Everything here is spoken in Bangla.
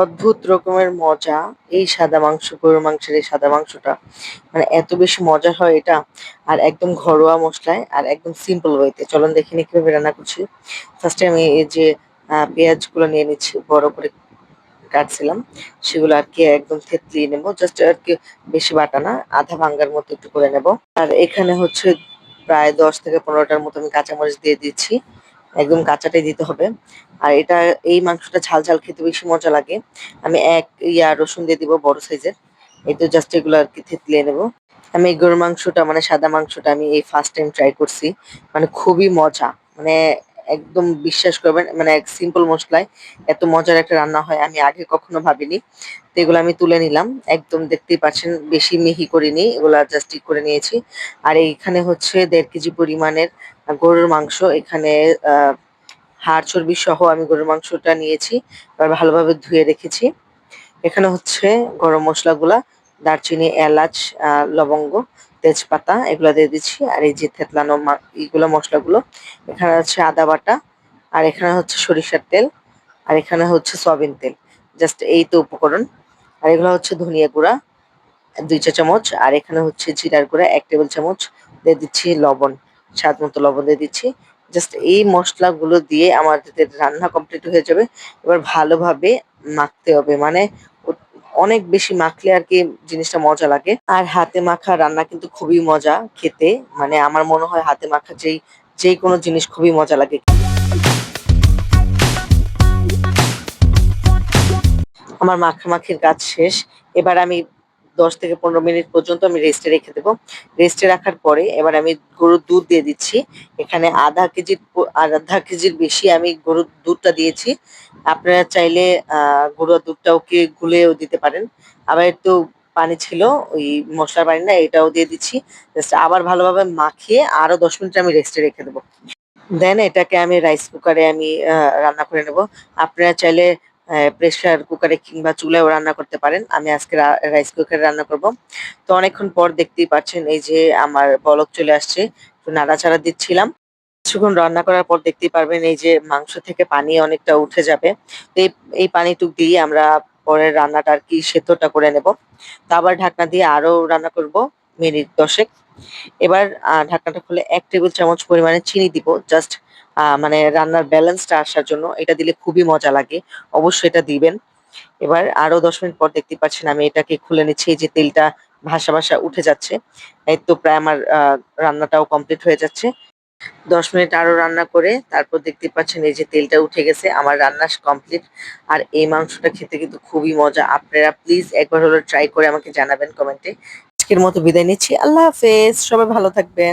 অদ্ভুত রকমের মজা এই সাদা মাংস, গরুর মাংসের এই সাদা মাংসটা। মানে এত বেশি মজা হয় এটা, আর একদম ঘরোয়া মশলায়, আর একদম সিম্পল ওয়েতে চলুন দেখে নিই কীভাবে রান্না করছি। ফার্স্টে আমি এই যে পেঁয়াজগুলো নিয়ে নিচ্ছি, বড় করে কাটছিলাম। সেগুলো আর কি একদম থেতলিয়ে নেব। জাস্ট আর কি বেশি বাটা না, আধা ভাঙ্গার মতো একটু করে নেব। আর এখানে হচ্ছে প্রায় দশ থেকে পনেরোটার মতো আমি কাঁচামরিচ দিয়ে দিচ্ছি। একদম কাঁচাটাই দিতে হবে। আর এটা, এই মাংসটা ঝাল ঝাল খেতে বেশি মজা লাগে। আমি এক ইয়া রসুন দিয়ে দিব বড় সাইজের। এই তো জাস্ট এগুলো আর কি থেতলিয়ে নেব। আমি এই গরুর মাংসটা মানে সাদা মাংসটা আমি এই ফার্স্ট টাইম ট্রাই করছি। মানে খুবই মজা। মানে একদম বিশ্বাস করবেন মানে এক সিম্পল মশলায় এত মজার একটা রান্না হয় আমি আগে কখনো ভাবিনি। তো এগুলো আমি তুলে নিলাম, একদম দেখতেই পাচ্ছেন বেশি মিহি করিনি, এগুলা জাস্ট করে নিয়েছি। আর এইখানে হচ্ছে দেড় কেজি পরিমাণের গরুর মাংস, এখানে হাড় চর্বি সহ আমি গরুর মাংসটা নিয়েছি, এবার ভালোভাবে ধুয়ে রেখেছি। এখানে হচ্ছে গরম মশলাগুলা, দারচিনি, এলাচ লবঙ্গ তেজপাতা এগুলো দিয়ে দিচ্ছি। আর এই যে থেতলানো এইগুলো মশলাগুলো, এখানে হচ্ছে আদা বাটা, আর এখানে হচ্ছে সরিষার তেল, আর এখানে হচ্ছে সয়াবিন তেল। জাস্ট এই তো উপকরণ। আর এগুলো হচ্ছে ধনিয়া গুঁড়া, দুই চা চামচ। আর এখানে হচ্ছে জিরার গুঁড়া, এক টেবিল চামচ। দিয়ে দিচ্ছি লবণ, স্বাদ মতো লবণ দিয়ে দিচ্ছি। জাস্ট এই মশলাগুলো দিয়ে আমাদের রান্না কমপ্লিট হয়ে যাবে। এবার ভালোভাবে মাখতে হবে। মানে অনেক বেশি মাখলে আর কি জিনিসটা মজা লাগে। আর হাতে মাখা রান্না কিন্তু খুবই মজা খেতে। মানে আমার মনে হয় হাতে মাখা যেই যে কোনো জিনিস খুবই মজা লাগে। আমার মাখামাখির কাজ শেষ। এবার আমি দশ থেকে পনেরো মিনিট পর্যন্ত আমি রেস্টে রেখে দেবো। রেস্টে রাখার পরে এবার আমি গরুর দুধ দিয়ে দিচ্ছি। এখানে আধা কেজির আধা কেজির বেশি আমি গরুর দুধটা দিয়েছি। আপনারা চাইলে গরুর দুধটাও কি গুলেও দিতে পারেন। আবার একটু পানি ছিল, ওই মশলার পানি না, এটাও দিয়ে দিচ্ছি। জাস্ট আবার ভালোভাবে মাখিয়ে আরও দশ মিনিট আমি রেস্টে রেখে দেবো। দেন এটাকে আমি রাইস কুকারে আমি রান্না করে নেব। আপনারা চাইলে প্রেসার কুকারে কিংবা চুলায়ও রান্না করতে পারেন। আমি আজকে রাইস কুকারে রান্না করব। তো অনেকক্ষণ পর দেখতেই পাচ্ছেন, এই যে আমার বলক চলে আসছে। একটু নাড়াচাড়া দিচ্ছিলাম। কিছুক্ষণ রান্না করার পর দেখতেই পারবেন, এই যে মাংস থেকে পানি অনেকটা উঠে যাবে। তো এই এই পানিটুক দিয়ে আমরা পরের রান্নাটা আর কি সেদ্ধটা করে নেব। তো আবার ঢাকনা দিয়ে আরও রান্না করব, মিনিট দশেক। এবার ঢাকনাটা খুলে এক টেবিল চামচ পরিমাণে চিনি দিব। জাস্ট মানে রান্নার ব্যালেন্সটা আসার জন্য। এটা দিলে খুবই মজা লাগে। অবশ্যই এটা দিবেন। এবার আরও দশ মিনিট পর দেখতে পাচ্ছেন আমি এটাকে খুলে নিচ্ছি। এই যে তেলটা ভাসা ভাসা উঠে যাচ্ছে, এই তো প্রায় আমার রান্নাটাও কমপ্লিট হয়ে যাচ্ছে। দশ মিনিট আরও রান্না করে তারপর দেখতে পাচ্ছেন এই যে তেলটা উঠে গেছে, আমার রান্না কমপ্লিট আর এই মাংসটা খেতে কিন্তু খুবই মজা। আপনারা প্লিজ একবার হলো ট্রাই করে আমাকে জানাবেন কমেন্টে আজকের মতো বিদায় নিচ্ছি। আল্লাহ হাফেজ। সবাই ভালো থাকবেন।